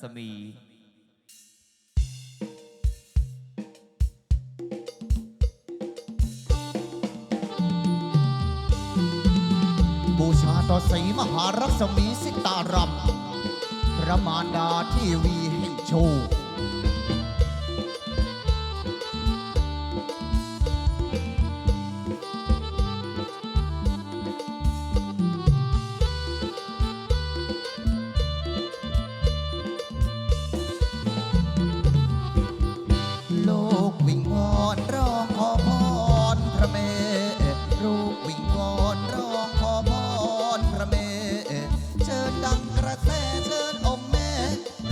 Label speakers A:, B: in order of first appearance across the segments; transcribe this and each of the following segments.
A: ศมี
B: บูชาต่อสีมหารัศมีสิตารำพระมารดาที่วีแห่งโชค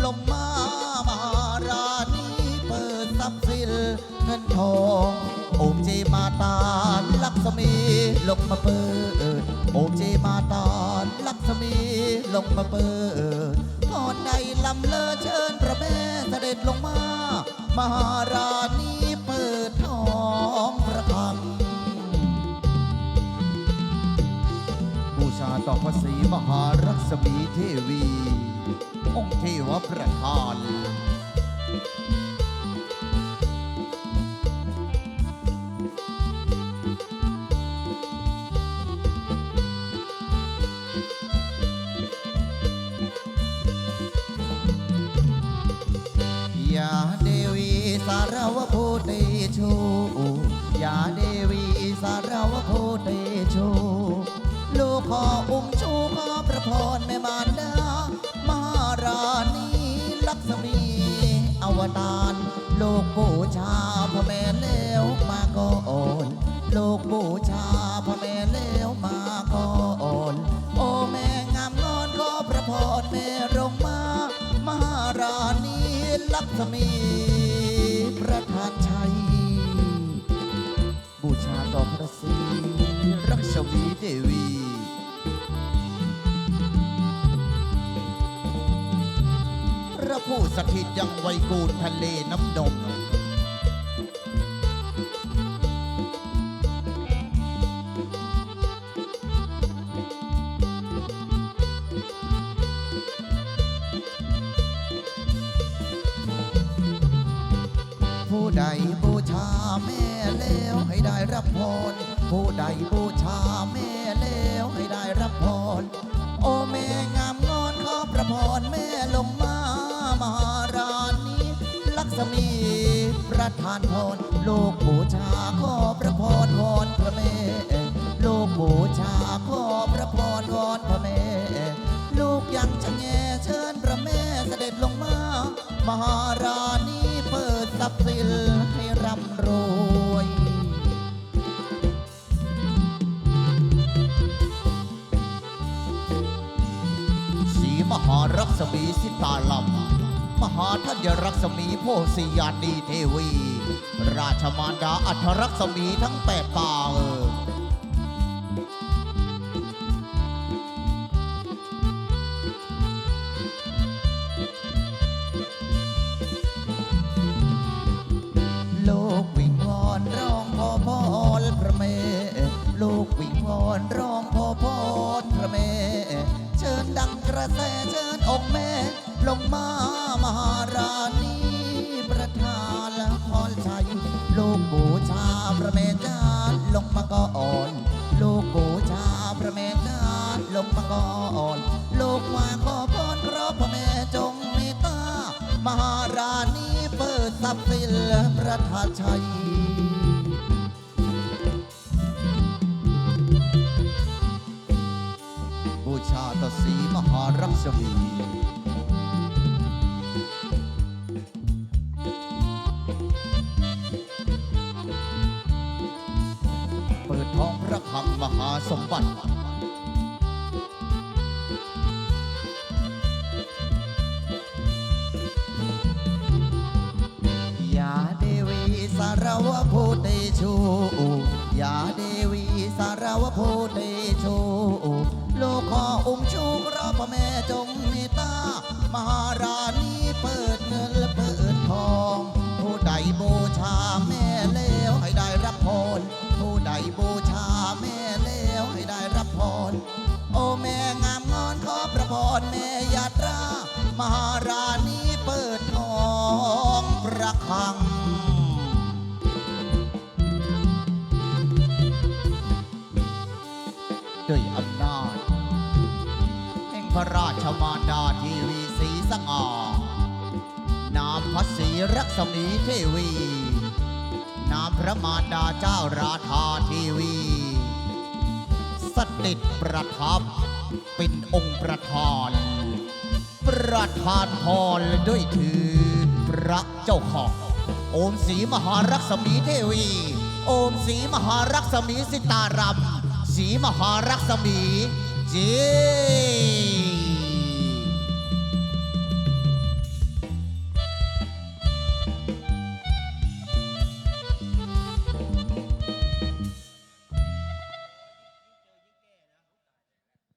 B: ลงมามหาราณีเปิดทรัพย์สินเงินทองโอมเจมาตาลักษมีลงมาเปิดโอมเจมาตาลักษมีลงมาเปิดก่อนใดลำเลอเชิญพระแม่เสด็จลงมามหาราณีเปิดทองพระคังบูชาต่อพระศรีมหารัศมีเทวี องค์เทวประธานยาเดวีสารวโพเตโชยาเดวีสารวโพเตโชลูกขออุ้มชูขอพระพรแม่มารดา ราณีลักษมีอวตารโลกบูชาพระแม่เลี้ยวมาก่อนโลกบูชาพระแม่เลี้ยวมาก่อนโอ้แม่งามงอนขอพระพรแม่ลงมามหาราณีลักษมี ระผู้สถิตยังไวกูลทะเลน้ำนม ผู้ใดบูชาแม่แล้วให้ได้รับพร ผู้ใดบูชาแม่แล้วให้ได้รับพร โอ้แม่งามงอนขอพระพรแม่ ลักษมี ประทานพรโลกบูชาขอพระพรวอนพระแม่โลกบูชาขอพระพรวอนพระแม่ลูกยังจะแงเชิญพระแม่เสด็จลงมา มหาราณีเปิดทรัพย์สินให้ร่ำรวยสีมหารักษมีสิตาลำ มหาธัญรักษมีโพธิยานีเทวี ราชมารดาอัทรักษมีทั้งแปดป่าเออโลกวิงวอนร้องพอพรพระเมโลกวิงวอนร้อง ระแสเชิญองค์แม่ลงมามหาราณีประทานละพรชัยโลกบูชาพระเมจารลงมาก่อนโลกบูชาพระเมจารลงมาก่อนโลกมาขอพรเพราะพระแม่จงเมตตามหาราณีเปิดทรัพย์สินประทานชัยารักษมีเปิดท้องพระคลังมหาสมบัติ ยาเดวีสารวโพเตโชยาเดวีสารวโพเตโชโลกขออุ้มชู พ่อแม่จงเมตตามหาราณีเปิดเงินและเปิดทอง ผู้ใดบูชาแม่แล้วให้ได้รับพร ผู้ใดบูชาแม่แล้วให้ได้รับพร โอแม่งามงอนขอประพรแม่ยาตรามหาราณีเปิดทองประคัง ระราชมารดาทีวีสีสง่านามพระศรีรักษมีเทวี นามพระมารดาเจ้าราธาทีวี สถิตประทับเป็นองค์ประธาน ประธานพรด้วยถือพระเจ้าของ โอมศรีมหารักษมีเทวี โอมศรีมหารักษมีสิตารำศรีมหารักษมีเจ